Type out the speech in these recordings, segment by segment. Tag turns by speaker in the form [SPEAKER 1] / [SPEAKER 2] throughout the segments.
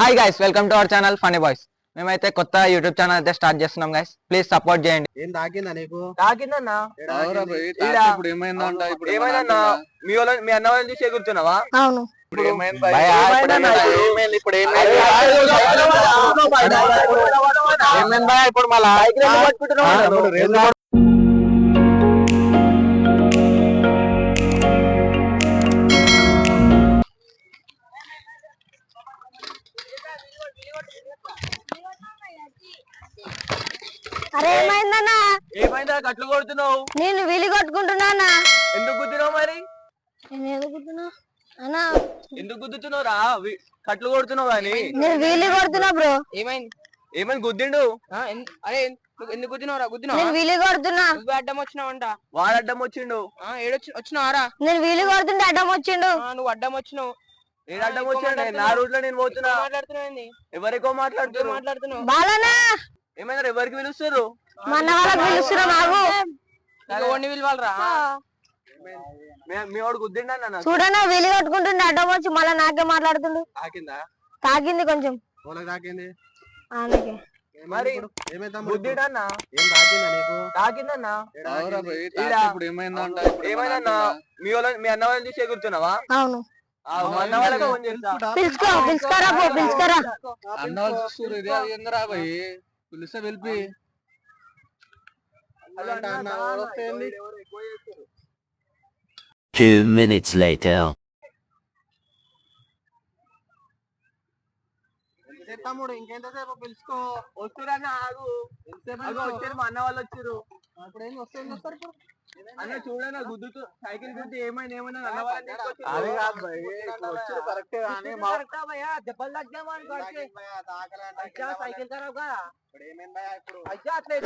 [SPEAKER 1] Hi guys welcome to our channel funny boys మేమైతే కొత్త YouTube channel అయితే start చేస్తున్నాం గైస్ ప్లీజ్ సపోర్ట్ చేయండి.
[SPEAKER 2] ఏం తాకిందా నీకు?
[SPEAKER 1] తాకిందన్నా
[SPEAKER 3] ఇప్పుడు ఏమైందంట? ఇప్పుడు
[SPEAKER 1] ఏమైందన్నా? మీ వాళ్ళ మీ అన్న వాళ్ళని చూసి ఎగురుతున్నావా?
[SPEAKER 4] అవును.
[SPEAKER 3] ఇప్పుడు ఏమైంది? ఇప్పుడు ఏమైంది?
[SPEAKER 1] ఇప్పుడు మళ్ళా ఏమైందా కట్లు కొడుతున్నావు?
[SPEAKER 4] నేను వీలు కొట్టుకుంటున్నానా?
[SPEAKER 1] ఎందుకు గుద్దినావు మరి?
[SPEAKER 4] నేను ఎందుకు కొడుతున్నా అన్నా.
[SPEAKER 1] ఎందుకు గుద్దుతున్నావు? రా కట్లు కొడుతున్నావు అని
[SPEAKER 4] నేను వీలు కొడుతున్నా బ్రో.
[SPEAKER 5] ఏమైంది?
[SPEAKER 1] ఏమైంది గుద్దిండు?
[SPEAKER 5] అరే ఎందుకు గుద్దినావురా గుద్దినావా
[SPEAKER 4] నేను వీలు కొడుతున్నా.
[SPEAKER 5] నువ్వు అడ్డం వచ్చినావంట.
[SPEAKER 1] వాడు అడ్డం వచ్చిండు.
[SPEAKER 5] ఆ, ఏడొచ్చి వచ్చినావారా
[SPEAKER 4] నేను వీలు కొడుతుంటే అడ్డం వచ్చిండు.
[SPEAKER 5] ఆ, నువ్వు అడ్డం వచ్చినావు.
[SPEAKER 1] నేను అడ్డం వచ్చిండు నా. రూట్లో నేను పోతున్నా.
[SPEAKER 5] మాట్లాడుతున్నావు ఏంది?
[SPEAKER 1] ఎవరికో
[SPEAKER 5] మాట్లాడుతున్నావు.
[SPEAKER 4] బాలనా!
[SPEAKER 1] ఏమైనా ఎవరికి పిలుస్తారు
[SPEAKER 4] మా అన్న వాళ్ళకి పిలుస్తున్నా. చూడన్నా వీలు కొట్టుకుంటుండే అడ్డం వచ్చి మళ్ళీ నాకే మాట్లాడుతుండు.
[SPEAKER 2] తాకిందా?
[SPEAKER 4] కొంచెం.
[SPEAKER 2] తాకింది.
[SPEAKER 1] మరి
[SPEAKER 2] ఏం
[SPEAKER 1] తాకిందన్నా ఏమైందన్నా మీ వాళ్ళ మీ అన్న వాళ్ళని చూసి ఎగురుతున్నావా?
[SPEAKER 4] అవును. పిలుచుకో పిలుచుకోరా పో పిలుచుకోరా
[SPEAKER 3] అన్న చూస్తారు ఇది భయ్ పిలిస్తే వెళ్ళి
[SPEAKER 2] అలా అంటే అన్న వాళ్ళు వస్తే ఏంది?
[SPEAKER 6] Two minutes later.
[SPEAKER 2] తమ్ముడు ఇంకెంతసేపు పిలుచుకో?
[SPEAKER 1] వస్తురన్న ఆగు.
[SPEAKER 2] ఎంతసేపు
[SPEAKER 1] వచ్చారు మా అన్న వాళ్ళు వచ్చారు.
[SPEAKER 2] ఇప్పుడు ఏం వస్తే ఏం వస్తారు ఇప్పుడు?
[SPEAKER 1] అన్న చూడన్న గుద్దుతూ సైకిల్ గుద్ది ఏమైనా తీసుకొచ్చారు.
[SPEAKER 3] అది కాదు వచ్చారు కరెక్టే కానీ మా
[SPEAKER 1] దెబ్బలు తగ్గామా అని
[SPEAKER 2] తాకింది భయ్యా, తాకలే అంటే
[SPEAKER 1] అచ్చా, సైకిల్ ఖరాబ్ కాదా?
[SPEAKER 2] ఇప్పుడు ఏమైంది ఇప్పుడు?
[SPEAKER 1] అచ్చా, అట్లా.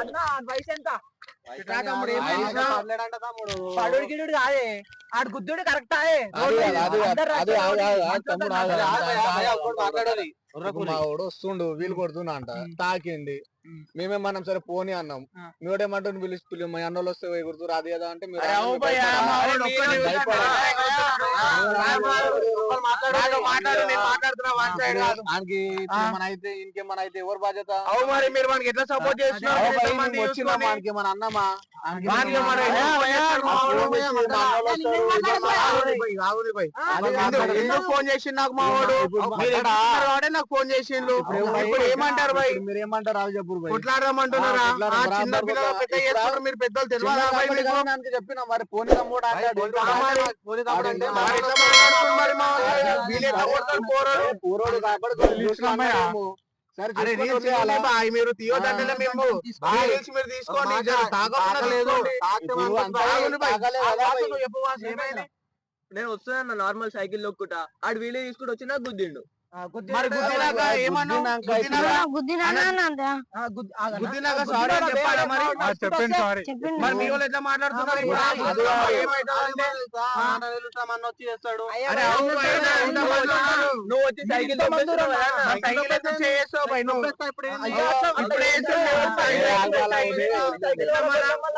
[SPEAKER 1] అన్న, వయసు ఎంత? కాదే ఆడు గుద్దుడు కరెక్ట్ ఆయే
[SPEAKER 3] అది కాదు, అది కాదు,
[SPEAKER 1] అందరు
[SPEAKER 3] అది ఆగు, ఆగు, ఆగు,
[SPEAKER 1] అందరు
[SPEAKER 3] తమ్ముడు ఆగు,
[SPEAKER 1] అందరు
[SPEAKER 3] ఆగు,
[SPEAKER 1] ఆగు,
[SPEAKER 3] ఆగు,
[SPEAKER 1] ఆగు,
[SPEAKER 3] ఆగు,
[SPEAKER 1] ఆగు, మాట్లాడాలి.
[SPEAKER 3] ఇప్పుడు మా వాడు వస్తుండు వీలు కొడుతున్నా అంట తాకింది.
[SPEAKER 1] ఉమ్.
[SPEAKER 3] మేమేమన్నాం సరే పోనీ అన్నాం. మీడేమంటుంది పిలిచి పిలి మా అన్న వాళ్ళు వస్తే ఎగురుతురు అది కదా. అంటే మన అయితే ఇంకేమన్నా అయితే ఎవరు బాధ్యత?
[SPEAKER 1] మరి మీరు మనకి ఎట్లా సపోర్ట్ చేస్తున్నారు
[SPEAKER 3] మేము వచ్చినాం? మనకి మన అన్నమా? మన-
[SPEAKER 1] ఎందుకు
[SPEAKER 3] ఫోన్ చేసి మన
[SPEAKER 1] నాకు మా వాడు
[SPEAKER 3] ఇప్పుడు
[SPEAKER 1] మీరు
[SPEAKER 3] మాట్లాడా?
[SPEAKER 1] ఎక్కడ వాడే నాకు ఫోన్ చేసిండు.
[SPEAKER 3] ఇప్పుడు
[SPEAKER 1] ఏమంటారు
[SPEAKER 3] మీరు ఏమంటారు అది చెప్పు.
[SPEAKER 1] కొట్లాడమంటున్నారా? చిన్న పిల్లలు పెద్ద మీరు పెద్దలు తెలియదా
[SPEAKER 3] చెప్పినా మరి పోనీ తమ్ముడు.
[SPEAKER 1] పోనీ తమ్ముడు అంటే పోరడు?
[SPEAKER 3] కాబట్టి
[SPEAKER 1] మీరు మేము? మీరు తీసుకోండి? నేను వస్తున్నా నార్మల్ సైకిల్ లొక్కుట ఆడు వీలే తీసుకుంటూ వచ్చినా గుద్దిండు. చెప్పండి సారీ మరి మీ వాళ్ళు ఎట్లా మాట్లాడుతున్నారు?
[SPEAKER 2] వచ్చి
[SPEAKER 1] నువ్వు సైకిల్? సైకిల్.
[SPEAKER 2] ఇప్పుడు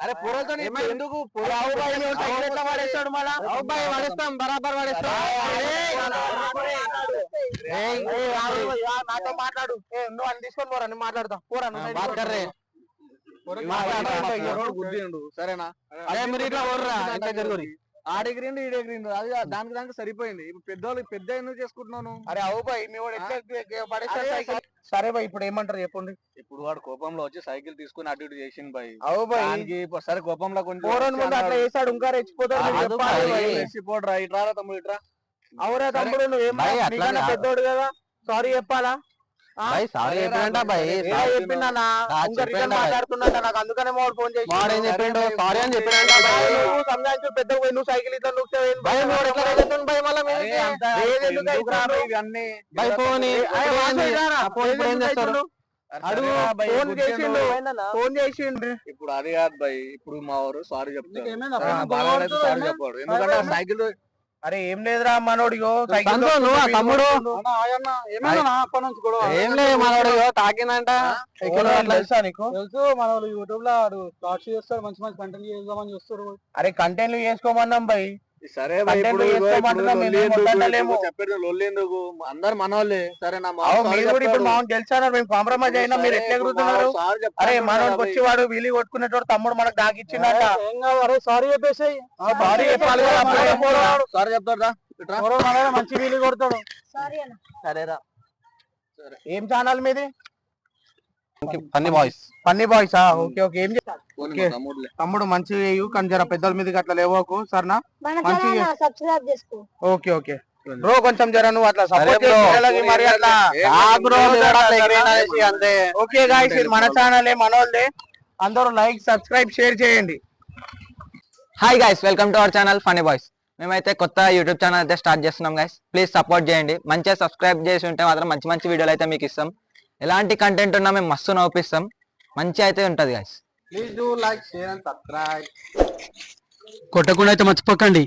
[SPEAKER 1] అరే,
[SPEAKER 3] పూరలతో ఎందుకు
[SPEAKER 1] ఎట్లా పడేస్తాడు మళ్ళా?
[SPEAKER 3] పడేస్తాం బరాబర్ పడేస్తాం
[SPEAKER 1] నాతో మాట్లాడు. నువ్వు అని తీసుకొని పోరా నేను మాట్లాడతా. పోరా
[SPEAKER 3] సరేనా? అదే మీరు ఇట్లా ఇట్లా దానికి దానికి సరిపోయింది. ఇప్పుడు పెద్దోళ్ళు పెద్ద ఎందుకు చేసుకుంటున్నాను
[SPEAKER 1] అరే అవు భయ్ మీ వాడు ఎట్లా పడేస్తాడు
[SPEAKER 3] సరే బాయ్ ఇప్పుడు ఏమంటారు చెప్పండి? ఇప్పుడు వాడు కోపంలో వచ్చి సైకిల్ తీసుకుని అటు ఇటు చేసింది బాయ్
[SPEAKER 1] అవు బాయ్
[SPEAKER 3] సరే కోపంలో కొంచెం
[SPEAKER 1] అట్లా చేసాడు ఇంకా రెచ్చిపోతాడు
[SPEAKER 3] ఇట్రా రా తమ్ముడు ఇట్రా
[SPEAKER 1] అవురా తమ్ముడు నువ్వేం. పెద్దోడు కదా. సారీ చెప్పాలా
[SPEAKER 3] చెప్పిండా.
[SPEAKER 1] మాట్లాడుతున్నా నాకు అందుకనే మోడు ఫోన్ చేసి
[SPEAKER 3] వాడు ఏం చెప్పిండు? sorry అని చెప్పినంట బాయ్.
[SPEAKER 1] నువ్వు సంజాయించు పెద్ద నువ్వు సైకిల్ ఇట్లా నువ్వు
[SPEAKER 3] ఫోన్ ఇప్పుడు.
[SPEAKER 1] చేసిండు
[SPEAKER 3] అది కాదు బాయ్ ఇప్పుడు మా ఊరు సారీ చెప్తారు.
[SPEAKER 2] గొడవ
[SPEAKER 3] సారీ? చెప్పాడు. ఎందుకంటే సైకిల్
[SPEAKER 1] అరే ఏం లేదురా మనోడిగో
[SPEAKER 3] తమ్ముడు? ఏం లేదు మనోడు తాకిందంట
[SPEAKER 1] తెలుసా నీకు?
[SPEAKER 2] యూట్యూబ్లో షార్ట్స్ చేస్తాడు మంచి మంచి కంటెంట్ చేద్దామని చూస్తారు.
[SPEAKER 1] అరే కంటెంట్లు చేసుకోమన్నాం బై.
[SPEAKER 3] సరే ఎందుకు? అందరు మనోళ్ళే. మా సారీ
[SPEAKER 1] కూడా ఇప్పుడు. మామూలు తెలుసా మేము కాంప్రమైజ్ అయినా మీరు ఎట్లా ఎగురుతున్నారు?
[SPEAKER 3] మా
[SPEAKER 1] అరే మనోడికి. వచ్చి వాడు వీలి కొట్టుకునేటోడు తమ్ముడు మనకు
[SPEAKER 2] అరే సారీ చెప్పేసాయి.
[SPEAKER 1] సారీ చెప్పాలి
[SPEAKER 3] చెప్తాడు.
[SPEAKER 2] మంచి వీలు కొడతాడు.
[SPEAKER 1] సరేరా ఏం ఛానల్ మీది?
[SPEAKER 3] Funny boys
[SPEAKER 1] funny boys okay okay. ఏం ఓకే. తమ్ముడు మంచి వేయు కానీ జర పెద్దల మీదకి అట్లా లేవకు సరేనా?
[SPEAKER 4] చేసుకో.
[SPEAKER 1] Okay okay. బ్రో కొంచెం జర నువ్వు అట్లా సపోర్ట్ మరి అట్లా
[SPEAKER 3] అంతే.
[SPEAKER 1] ఓకే గాయస్ ఇది మన ఛానలే మనోళ్ళే అందరూ లైక్ సబ్స్క్రైబ్ షేర్ చేయండి.
[SPEAKER 7] Hi guys welcome to our channel funny boys మేమైతే కొత్త యూట్యూబ్ ఛానల్ అయితే స్టార్ట్ చేస్తున్నాం గైస్ ప్లీజ్ సపోర్ట్ చేయండి. మంచిగా సబ్స్క్రైబ్ చేసి ఉంటే మాత్రం మంచి మంచి వీడియోలు అయితే మీకు ఇస్తాం. ఎలాంటి కంటెంట్ ఉన్నా మేము మస్తు నవ్విస్తాం మంచి అయితే ఉంటుంది guys
[SPEAKER 2] please do like share and subscribe
[SPEAKER 3] కొట్టకుండా అయితే మర్చిపోకండి.